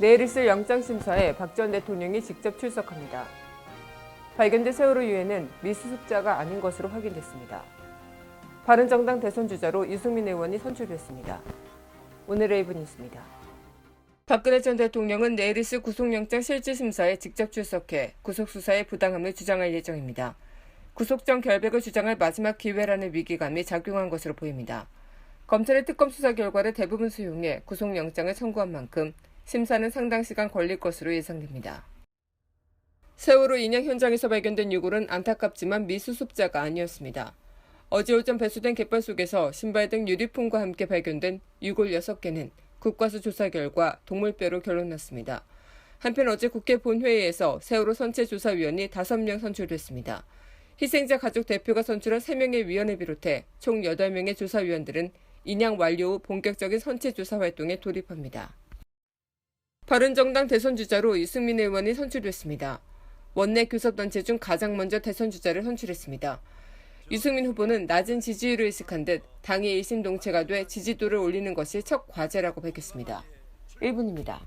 내일 있을 영장심사에 박 전 대통령이 직접 출석합니다. 발견된 세월호 유해는 미수습자가 아닌 것으로 확인됐습니다. 바른정당 대선 주자로 유승민 의원이 선출됐습니다. 오늘의 뉴스입니다. 박근혜 전 대통령은 내일 있을 구속영장 실질심사에 직접 출석해 구속수사의 부당함을 주장할 예정입니다. 구속 전 결백을 주장할 마지막 기회라는 위기감이 작용한 것으로 보입니다. 검찰의 특검 수사 결과를 대부분 수용해 구속영장을 청구한 만큼 심사는 상당 시간 걸릴 것으로 예상됩니다. 세월호 인양 현장에서 발견된 유골은 안타깝지만 미수습자가 아니었습니다. 어제 오전 배수된 갯벌 속에서 신발 등 유리품과 함께 발견된 유골 6개는 국과수 조사 결과 동물뼈로 결론났습니다. 한편 어제 국회 본회의에서 세월호 선체 조사위원이 5명 선출됐습니다. 희생자 가족 대표가 선출한 3명의 위원을 비롯해 총 8명의 조사위원들은 인양 완료 후 본격적인 선체 조사 활동에 돌입합니다. 바른정당 대선 주자로 유승민 의원이 선출됐습니다. 원내 교섭단체 중 가장 먼저 대선 주자를 선출했습니다. 유승민 후보는 낮은 지지율을 의식한 듯 당의 일심동체가 돼 지지도를 올리는 것이 첫 과제라고 밝혔습니다. 1분입니다.